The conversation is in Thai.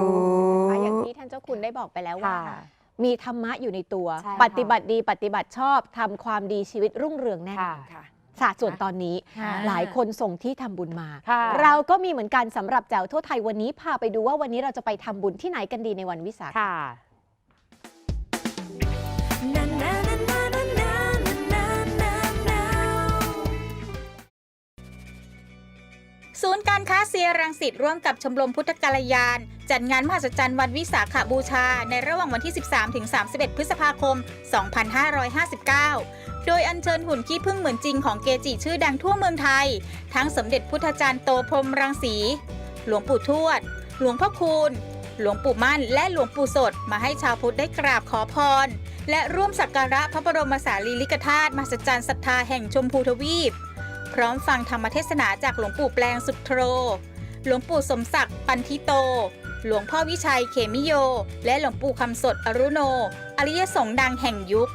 นะคะอย่างที่ท่านเจ้าคุณได้บอกไปแล้วว่าค่ะมีธรรมะอยู่ในตัว ใช่ค่ะ ปฏิบัติดีปฏิบัติชอบทำความดีชีวิตรุ่งเรืองแน่นค่ะอนค่ะค่ะส่วนตอนนี้ ค่ะ หลายคนส่งที่ทำบุญมา ค่ะเราก็มีเหมือนกันสำหรับแจ๋วทั่วไทยวันนี้พาไปดูว่าวันนี้เราจะไปทำบุญที่ไหนกันดีในวันวิสาข ค่ะ ศูนย์การค้าเซียรังสิตร่วมกับชมรมพุทธกัลยาน จัดงานมหัศจรรย์วันวิสาขบูชา ในระหว่างวันที่ 13ถึง31 พฤษภาคม 2559 โดยอัญเชิญหุ่นขี้ผึ้งเหมือนจริงของเกจิชื่อดังทั่วเมืองไทย ทั้งสมเด็จพุทธจารย์โตพรมรังสี หลวงปู่ทวด หลวงพ่อคูณ หลวงปู่มั่น และหลวงปู่สด มาให้ชาวพุทธได้กราบขอพร และร่วมสักการะพระบรมสารีริกธาตุมหัศจรรย์ศรัทธาแห่งชมพูทวีป พร้อมฟังธรรมเทศนาจากหลวงปู่แปลงสุทโธรหลวงปู่สมศักดิ์ปันทิโต หลวงพ่อวิชัยเขมิโย และหลวงปู่คำสดอรุโน อริยสงฆ์ดังแห่งยุค